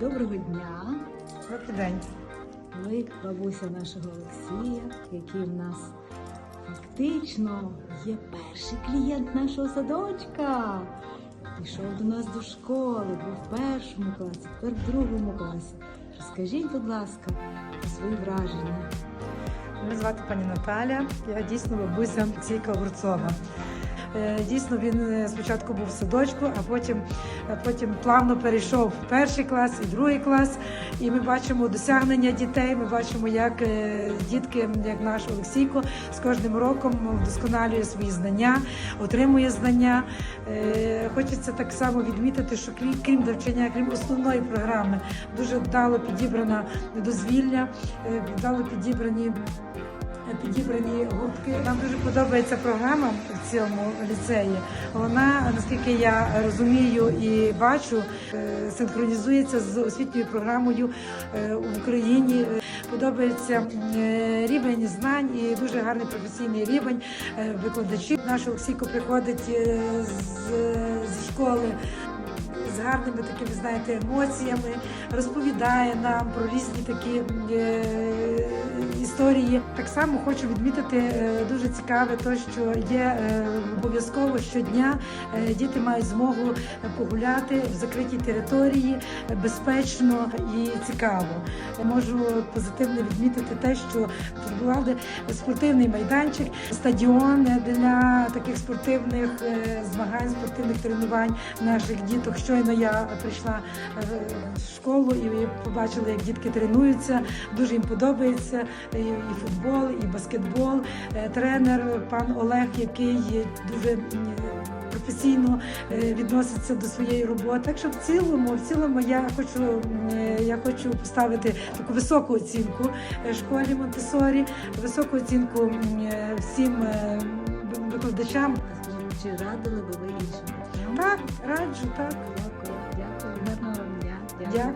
Доброго дня! Добрий день. Ви бабуся нашого Олексія, який в нас фактично є перший клієнт нашого садочка. Пішов до нас до школи, був в першому класі, тепер в другому класі. Розкажіть, будь ласка, про свої враження. Мене звати пані Наталя. Я дійсно бабуся Олексійка Огурцова. Е, Дійсно, він е, спочатку був в садочку, а потім, потім плавно перейшов в перший клас і другий клас. І ми бачимо досягнення дітей. Ми бачимо, як е, дітки, як наш Олексійко, з кожним роком вдосконалює свої знання, отримує знання. Е, Хочеться так само відмітити, що крім, навчання, крім основної програми, дуже вдало підібрана дозвілля, е, вдало підібрані підібрані гуртки. Нам дуже подобається програма в цьому ліцеї. Вона, наскільки я розумію і бачу, е, синхронізується з освітньою програмою е, в Україні. Подобається е, рівень знань і дуже гарний професійний рівень викладачів. Наш Олексійко приходить з, зі школи з гарними такими, знаєте, емоціями, розповідає нам про різні такі е, історії. Так само хочу відмітити е, дуже цікаве, то що є е, обов'язково щодня е, діти мають змогу погуляти в закритій території безпечно і цікаво. Можу позитивно відмітити те, що побудували спортивний майданчик, стадіон для таких спортивних змагань, спортивних тренувань наших діток. Щойно я прийшла в школу і побачила, як дітки тренуються. Дуже їм подобається і, і футбол, і баскетбол. Е, Тренер пан Олег, який дуже професійно е, відноситься до своєї роботи. Так що в цілому, в цілому я хочу, е, я хочу поставити таку високу оцінку е, школі Монтесорі, високу оцінку е, всім е, викладачам. Чи радили би ви іншим? Так, раджу, так. Дякую, дякую. Дякую.